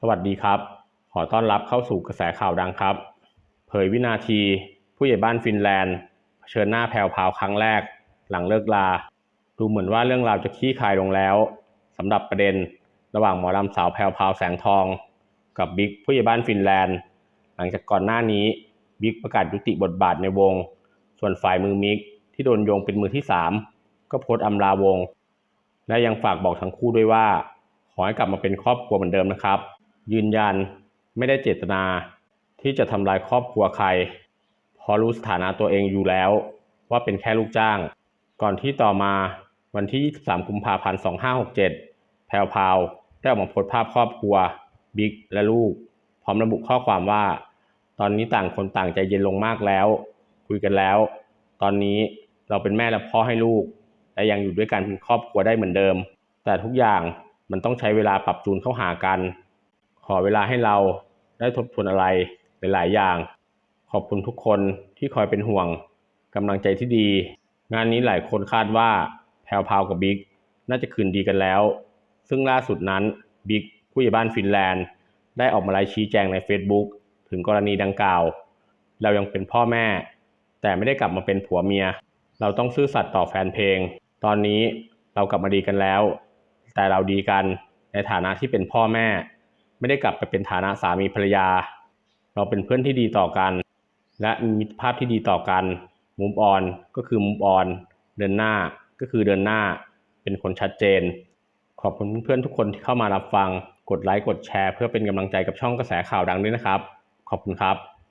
สวัสดีครับ ขอต้อนรับเข้าสู่กระแสข่าวดังครับ เผยวินาที ผู้ใหญ่บ้านฟินแลนด์เผชิญหน้าแพรวพาวครั้งแรก หลังเลิกลา ดูเหมือนว่าเรื่องราวจะคลี่คลายลงแล้วสำหรับประเด็น ระหว่างหมอลำสาวแพรวพาวแสงทอง กับบิ๊กผู้ใหญ่บ้านฟินแลนด์ หลังจากก่อนหน้านี้บิ๊กประกาศยุติบทบาทในวง ส่วนฝ่ายมือมิกที่โดนโยงเป็นมือที่สามก็โพสต์อำลาวง และยังฝากบอกทั้งคู่ด้วยว่า ขอให้กลับมาเป็นครอบครัวเหมือนเดิมนะครับ ยืนยันไม่ได้เจตนาที่จะทำลายครอบครัวใครเพราะรู้สถานะตัวเองอยู่แล้ว ว่าเป็นแค่ลูกจ้าง ก่อนที่ต่อมาวันที่ 23 กุมภาพันธ์ 2567 แพรวพาวได้ออกมาโพสต์ภาพครอบครัว บิ๊กและลูก พร้อมระบุข้อความว่า ตอนนี้ต่างคนต่างใจเย็นลงมากแล้ว คุยกันแล้ว ตอนนี้เราเป็นแม่และพ่อให้ลูก และยังอยู่ด้วยกันเป็นครอบครัวได้เหมือนเดิม แต่ทุกอย่างมันต้องใช้เวลาปรับจูนเข้าหากัน ขอเวลาให้เราได้ทบทวนอะไรหลายๆ อย่าง ขอบคุณทุกคนที่คอยเป็นห่วงกำลังใจที่ดี งานนี้หลายคนคาดว่าแพรวพาวกับบิ๊กน่าจะคืนดีกันแล้ว ซึ่งล่าสุดนั้นบิ๊กผู้ใหญ่บ้านฟินแลนด์ ได้ออกมาไลฟ์ชี้แจงใน Facebook ถึงกรณีดังกล่าว เรายังเป็นพ่อแม่ แต่ไม่ได้กลับมาเป็นผัวเมีย เราต้องซื่อสัตย์ต่อแฟนเพลง ตอนนี้เรากลับมาดีกันแล้ว แต่เราดีกันในฐานะที่เป็นพ่อแม่ ไม่ได้กลับไปเป็นฐานะสามีภรรยา เราเป็นเพื่อนที่ดีต่อกัน และมีมิตรภาพที่ดีต่อกันมุมออนก็คือมุมออนเดินหน้าก็คือเดินหน้า เป็นคนชัดเจน ขอบคุณเพื่อนทุกคนที่เข้ามารับฟัง กดไลค์กดแชร์ เพื่อเป็นกำลังใจกับช่องกระแสข่าวดังด้วยนะครับ ขอบคุณครับ